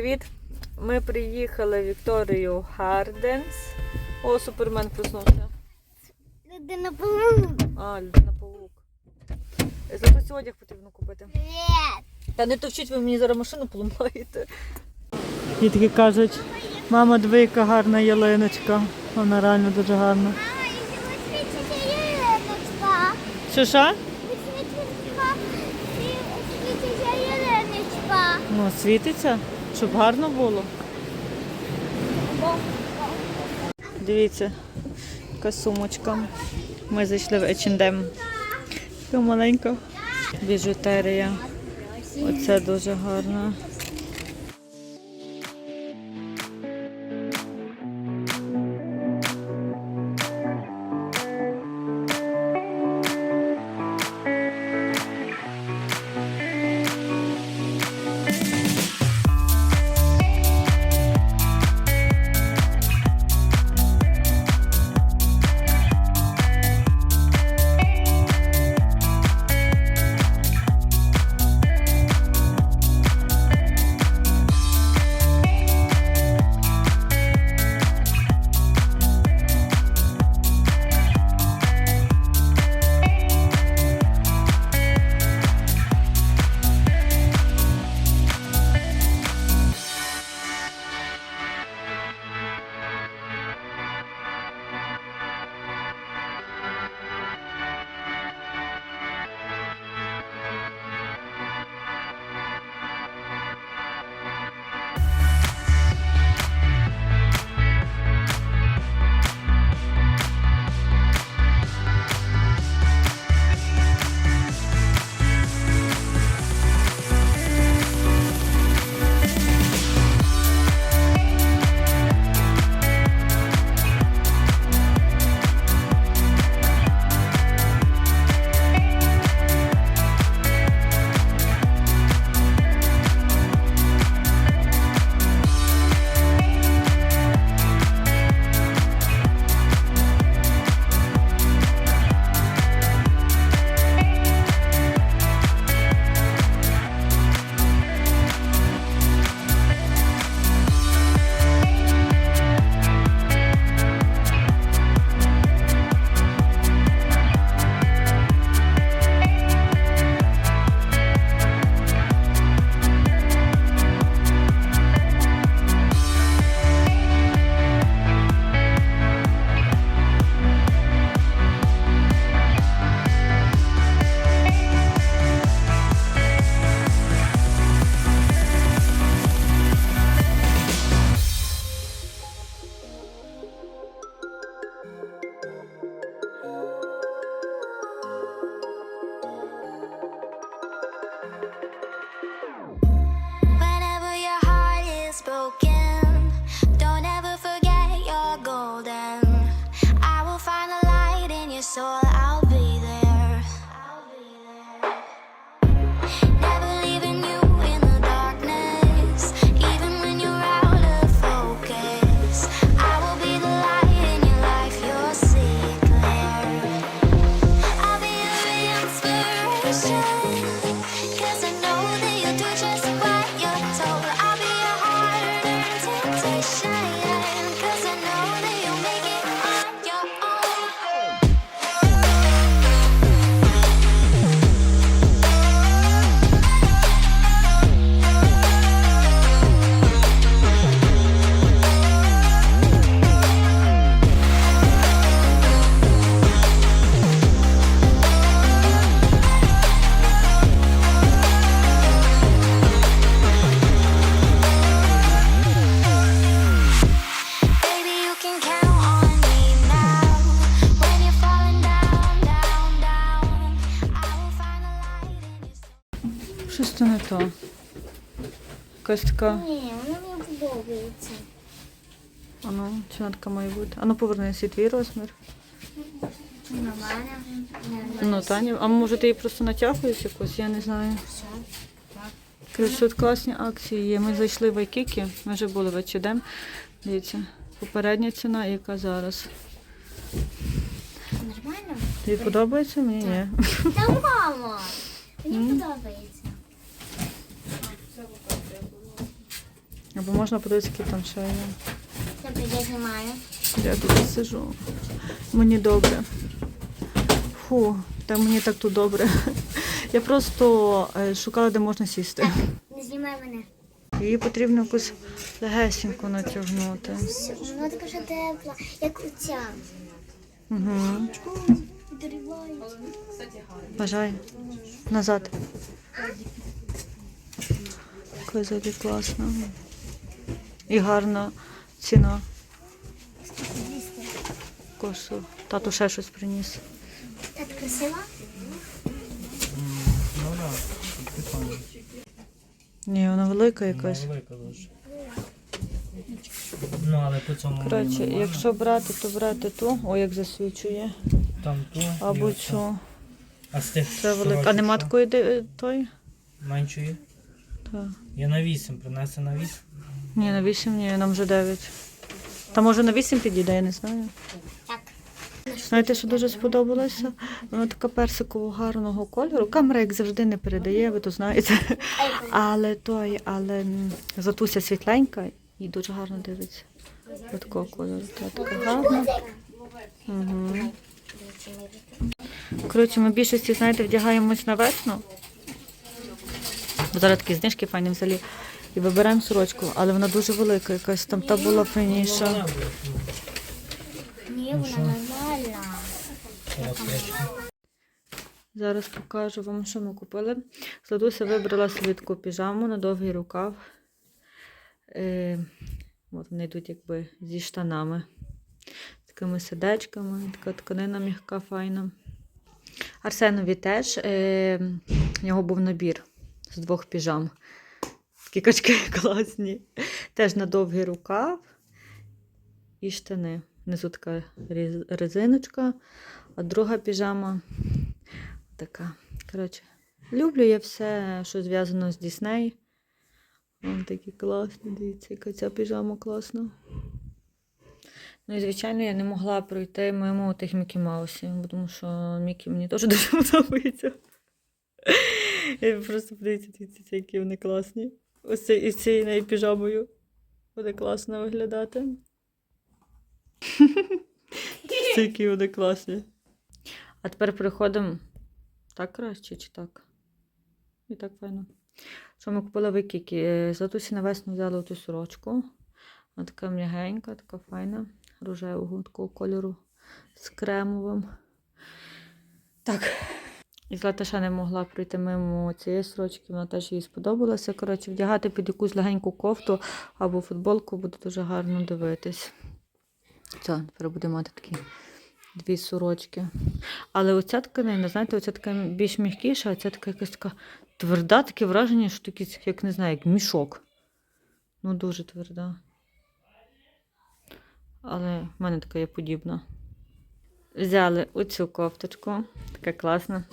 привіт! Ми приїхали в Вікторію Гарденс. О, супермен проснувся. Людина помогла. А, людина павук. Зато одяг потрібно купити. Привіт. Та не товчіть, ви мені зараз машину поламаєте. Дітки кажуть, мама, диви, яка гарна ялиночка. Вона реально дуже гарна. Що що? Ну, світиться, щоб гарно було. Дивіться, яка сумочка. Ми зайшли в H&M. Така маленька біжутерія. Оце дуже гарно. Якась така. Ні, вона мені подобається. Ану, чи вона така має бути? Ану, повернися, твій розмір. Нормально. Ну, Таня, а може ти її просто натягуєш якось, я не знаю. Коротше, тут класні акції є. Ми зайшли в Айкікі, ми вже були в H&M. Дивіться, попередня ціна яка зараз. Нормально? Тобі подобається? Мені ні. Та мама. Мені подобається. Або можна подивитися, які там ще є. Добре, я знімаю. Я тут сижу. Мені добре. Фу, та мені так тут добре. Я просто е, шукала, де можна сісти. Не знімай мене. Її потрібно якусь легесеньку натягнути. Вона така що тепла, як оця. Угу. Відривається. Бажай. Назад. Козаки класно. І гарна ціна. Кошу. Тату ще щось приніс. Красиво? Ну так. Ні, вона велика якась. Велика дуже. Ну, але по цьому Коротше, якщо брати, то брати ту, о, як засвічує. там ту Або цю. А з тих Це велика. А нема такої де- той? меншої. Так. Я на 8, принесе на 8. Ні, на 8 ні, нам вже 9. Та може на 8 підійде, я не знаю. Так. Знаєте, що дуже сподобалося? Вона така персикового гарного кольору. Камера, як завжди, не передає, ви то знаєте. Але той, але м, Златуся світленька і дуже гарно дивиться. Ось такого кольору. Та така гарна. Угу. Коротше, ми більшості, знаєте, вдягаємось на весну. Бо зараз такі знижки файні взагалі. І вибираємо сорочку, але вона дуже велика, якась там та була файніша. Ні, вона нормальна. Зараз покажу вам, що ми купили. Зладуся вибрала собі таку піжаму на довгий рукав. Е, от вони йдуть якби зі штанами. З такими сердечками, така тканина м'яка, файна. Арсенові теж. Е, в нього був набір з двох піжам. Такі класні. Теж на довгий рукав і штани. Внизу така резиночка, а друга піжама така. Коротше, люблю я все, що зв'язано з Дісней. Вон такі класні, дивіться, яка ця піжама класна. Ну і звичайно, я не могла пройти мимо тих Мікі Маусів, тому що Мікі мені теж дуже подобається. Я просто подивіться, дивіться, які вони класні. Ось це із цією нею піжамою буде класно виглядати. Які вони класні. А тепер переходимо. Так краще чи так? І так файно. Що ми купили в Ікікі? Златусі на весну взяли ту сорочку. Вона така м'ягенька, така файна, рожевого такого кольору з кремовим. Так. І Злата ще не могла пройти мимо цієї сорочки, вона теж їй сподобалася. Коротше, вдягати під якусь легеньку кофту або футболку буде дуже гарно дивитись. Все, тепер буде мати такі дві сорочки. Але оця тканина, знаєте, оця така більш м'якіша, а ця така якась така тверда, таке враження, що такий, як не знаю, як мішок. Ну, дуже тверда. Але в мене така є подібна. Взяли оцю кофточку, така класна.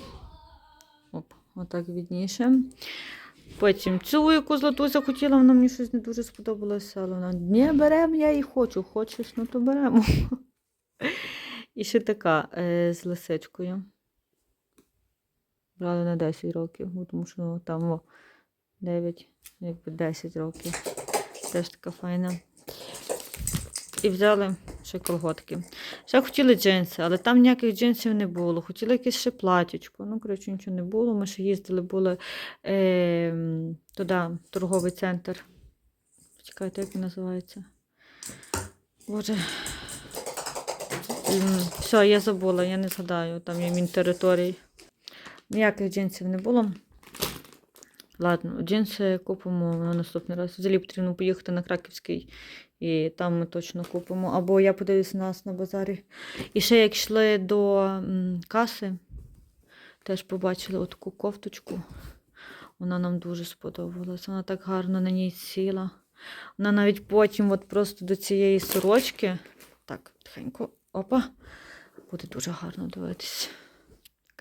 Отак відніше. Потім цю, яку златуся хотіла, вона мені щось не дуже сподобалося, але вона не беремо, я її хочу. Хочеш, ну то беремо. І ще така е, з лисичкою. Брали на 10 років, тому що ну, там о, 9, якби 10 років. Теж така файна. І взяли ще колготки. Ще хотіли джинси, але там ніяких джинсів не було. Хотіли якесь ще платічко. Ну, коротше, нічого не було. Ми ще їздили, були е, туди, торговий центр. Чекайте, як він називається. Боже. Все, я забула, я не згадаю, там є мінтериторій. Ніяких джинсів не було. Ладно, джинси купимо на наступний раз. Взагалі потрібно поїхати на Краківський, і там ми точно купимо. Або я подивлюсь на нас на базарі. І ще як йшли до каси, теж побачили отаку кофточку. Вона нам дуже сподобалась. Вона так гарно на ній сіла. Вона навіть потім, от просто до цієї сорочки, так, тихенько, опа, буде дуже гарно дивитися.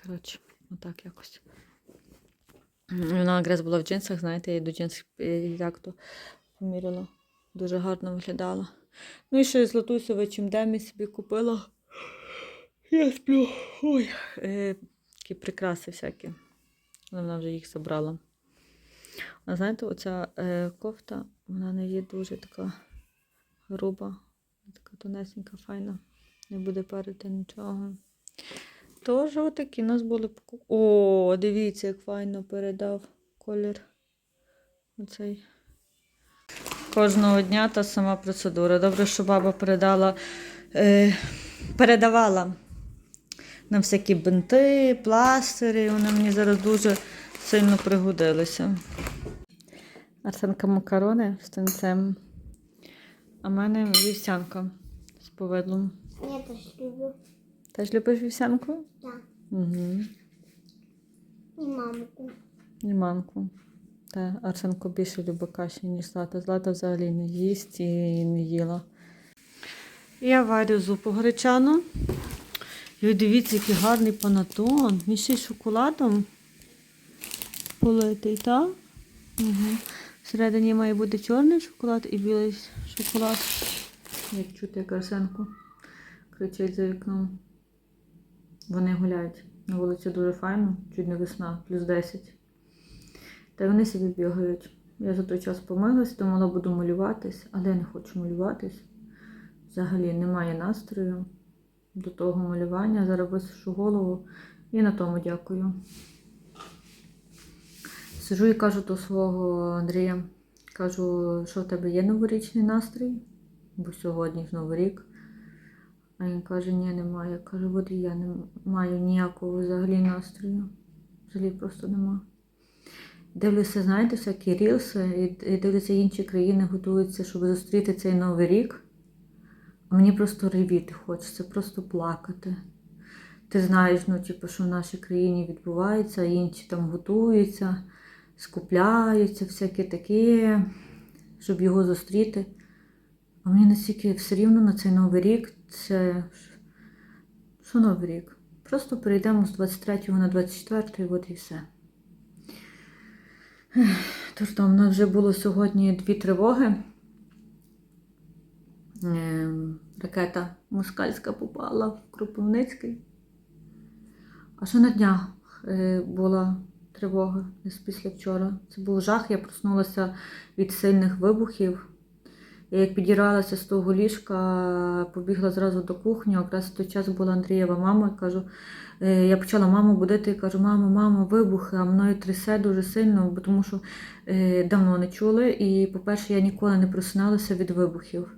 Коротше, отак якось. Вона якраз була в джинсах, знаєте, я до джинсів е, як то поміряла. Дуже гарно виглядала. Ну і ще златуся в H&M собі купила. Я сплю. Ой. Е, такі прикраси всякі. Але Вона вже їх забрала. А знаєте, оця е, кофта, вона не є дуже така груба, така тонесенька, файна. Не буде парити нічого. Тож отакі у нас були покупки. О, дивіться, як файно передав колір. Оцей. Кожного дня та сама процедура. Добре, що баба передала, е, передавала нам всякі бинти, пластири. Вони мені зараз дуже сильно пригодилися. Арсенка макарони з тенцем. А в мене вівсянка з повидлом. Я теж люблю. Теж любиш вівсянку? Так. Угу. І мамку. І манку. Та Арсенко більше любить каші, ніж Злата. Злата взагалі не їсть і не їла. Я варю зупу гречану. І дивіться, який гарний панатон. Він ще й шоколадом политий, так? Угу. Всередині має бути чорний шоколад і білий шоколад. Як чути, як Арсенко кричить за вікном. Вони гуляють. На вулиці дуже файно, чуть не весна, плюс 10. Та й вони собі бігають. Я за той час помилась, думала, буду малюватись, але я не хочу малюватись. Взагалі немає настрою до того малювання. Зараз висушу голову і на тому дякую. Сижу і кажу до свого Андрія, кажу, що в тебе є новорічний настрій, бо сьогодні ж Новий рік. А він каже, ні, немає. Я кажу, от я не маю ніякого взагалі настрою. Взагалі просто нема. Дивлюся, знаєте, всякі рілси, і, дивлюся, інші країни готуються, щоб зустріти цей новий рік. А мені просто ревіти хочеться, просто плакати. Ти знаєш, ну, типу, що в нашій країні відбувається, інші там готуються, скупляються, всяке таке, щоб його зустріти. Мені настільки все рівно на цей новий рік, це що новий рік? Просто перейдемо з 23 на 24, от і все. Тож там у нас вже було сьогодні дві тривоги. Ем, Ракета москальська попала в Кропивницький. А що на днях е, була тривога десь після вчора? Це був жах. Я проснулася від сильних вибухів. Я як підіралася з того ліжка, побігла зразу до кухні. Якраз в той час була Андрієва мама. Кажу, е, я почала маму будити і кажу, мамо, мамо, вибухи, а мною трясе дуже сильно, тому що е, давно не чули. І, по-перше, я ніколи не просиналася від вибухів.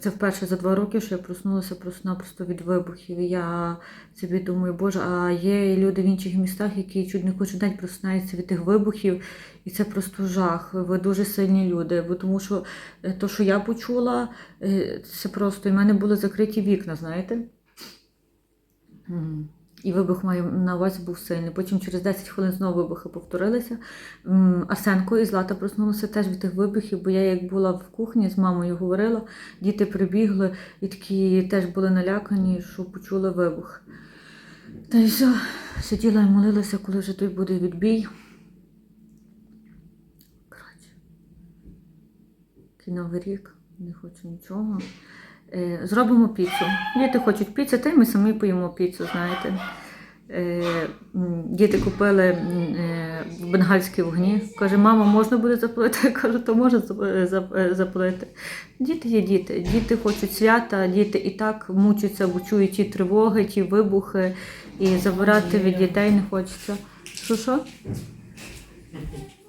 Це вперше за два роки, що я проснулася просто-напросто від вибухів. Я собі думаю, боже, а є люди в інших містах, які чуть не кожен день просинаються від тих вибухів, і це просто жах. Ви дуже сильні люди. Бо тому що е, то, що я почула, е, це просто і в мене були закриті вікна, знаєте? І вибух маю на увазі був сильний. Потім через 10 хвилин знову вибухи повторилися. Арсенко і Злата проснулися теж від тих вибухів, бо я як була в кухні з мамою говорила, діти прибігли і такі теж були налякані, що почули вибух. Та й все, сиділа і молилася, коли вже той буде відбій. Коротше, новий рік, не хочу нічого. Е, Зробимо піцу. Діти хочуть піцу, та й ми самі поїмо піцу, знаєте. Е, Діти купили е, бенгальські вогні. Каже, мама, можна буде запалити? Я кажу, то можна зап- зап- запалити. Діти є діти. Діти хочуть свята, діти і так мучаться, бо чують ті тривоги, ті вибухи, і забирати від дітей не хочеться. Що що?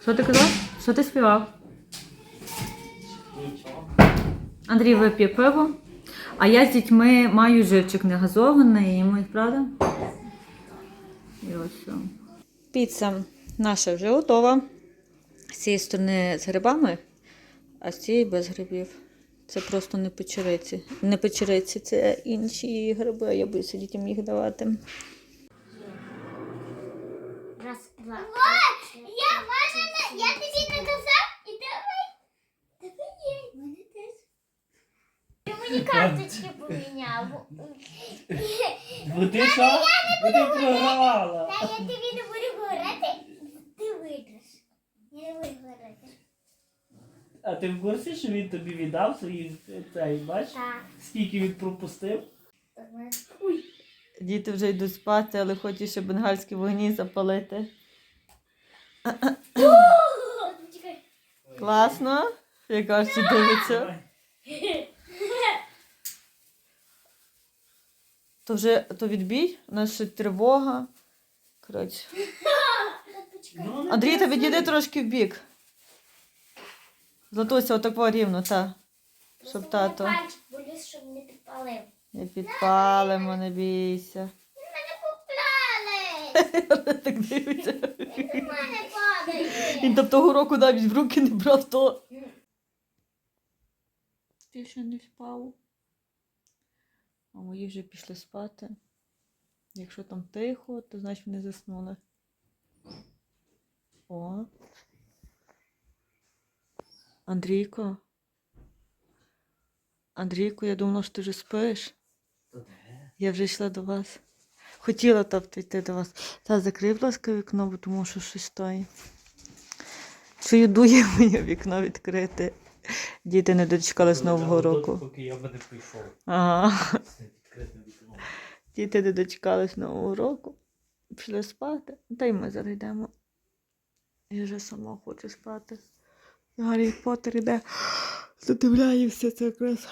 Що ти казав? Що ти співав? Андрій вип'є пиво, а я з дітьми маю живчик не газований, і ми, правда? І ось все. Піца наша вже готова. З цієї сторони з грибами, а з цієї без грибів. Це просто не печериці. Не печериці, це інші гриби, а я боюся дітям їх давати. Раз, два. Я, Маша, я тобі наказав і давай. Давай є, мене теж. Ти мені карточки поміняв. Бо ти що? Бо ти програла. Та я тобі не буду говорити, ти виграш. Я не буду говорити. А ти в курсі, що він тобі віддав свій цей, бач? Так. Скільки він пропустив? Ой. Діти вже йдуть спати, але хочуть ще бенгальські вогні запалити. Класно? Яка ж дивиться? То вже то відбій, у нас ще тривога. Коротше. Ну, Андрій, та відійди трошки в бік. Златуся, отако рівно, та. Щоб тато. Пальчик щоб не підпалив. Не підпалимо, не бійся. Так дивиться. Він там того року навіть в руки не брав то. Ти ще не спав. А мої вже пішли спати. Якщо там тихо, то значить вони заснули. О. Андрійко. Андрійко, я думала, що ти вже спиш. Я вже йшла до вас. Хотіла тобто йти до вас. Та закрий, будь ласка, вікно, бо тому що щось стоїть. Чую, дує моє вікно відкрите. Діти не дочекались Нового року. Поки я би не. Ага. Вікном. Діти не дочекались Нового року. Пішли спати. Та й ми зараз йдемо. Я вже сама хочу спати. Гаррі Поттер іде. Задивляється це якраз.